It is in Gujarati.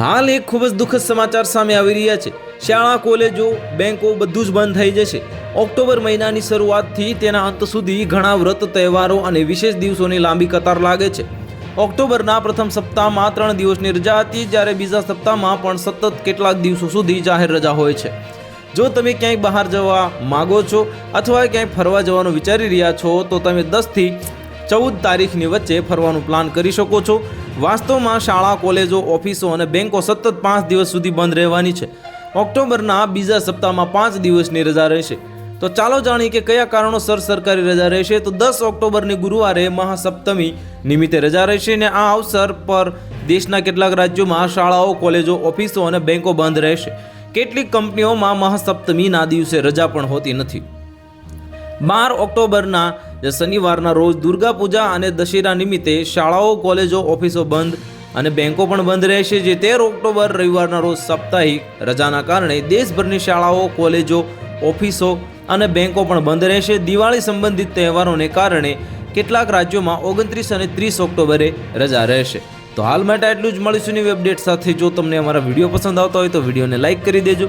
હાલ એક ખૂબ જ દુઃખદ સમાચાર સામે આવી રહ્યા છે. શાળા, કોલેજો, બેંકો બધું જ બંધ થઈ જશે. ઓક્ટોબર મહિનાની શરૂઆતથી તેના અંત સુધી ઘણા વ્રત, તહેવારો અને વિશેષ દિવસોની લાંબી કતાર લાગે છે. ઓક્ટોબરના પ્રથમ સપ્તાહમાં ત્રણ દિવસની રજા હતી, જ્યારે બીજા સપ્તાહમાં પણ સતત કેટલાક દિવસો સુધી જાહેર રજા હોય છે. જો તમે ક્યાંય બહાર જવા માગો છો અથવા ક્યાંય ફરવા જવાનું વિચારી રહ્યા છો, તો તમે દસથી ચૌદ તારીખની વચ્ચે ફરવાનું પ્લાન કરી શકો છો. વાસ્તવમાં શાળા, કોલેજો, ઓફિસો અને બેંકો સતત પાંચ દિવસ સુધી બંધ રહેવાની છે. ઓક્ટોબરના બીજા સપ્તાહમાં પાંચ દિવસની રજા રહેશે. તો ચાલો જાણીએ કે કયા કારણોસર સરકારી રજા રહેશે. તો દસ ઓક્ટોબરની ગુરુવારે મહાસપ્તમી નિમિત્તે રજા રહેશે અને આ અવસર પર દેશના કેટલાક રાજ્યોમાં શાળાઓ, કોલેજો, ઓફિસો અને બેંકો બંધ રહેશે. કેટલીક કંપનીઓમાં મહાસપ્તમીના દિવસે રજા પણ હોતી નથી. બાર ઓક્ટોબરના જે શનિવારના રોજ દુર્ગા પૂજા અને દશેરા નિમિત્તે શાળાઓ, કોલેજો, ઓફિસો બંધ અને બેંકો પણ બંધ રહેશે. જે તેર ઓક્ટોબર રવિવારના રોજ સાપ્તાહિક રજાના કારણે દેશભરની શાળાઓ, કોલેજો, ઓફિસો અને બેંકો પણ બંધ રહેશે. દિવાળી સંબંધિત તહેવારોને કારણે કેટલાક રાજ્યોમાં ઓગણત્રીસ અને ત્રીસ ઓક્ટોબરે રજા રહેશે. તો હાલ માટે આટલું જ. મળીશું નવી અપડેટ સાથે. જો તમને અમારા વીડિયો પસંદ આવતા હોય તો વિડીયોને લાઇક કરી દેજો.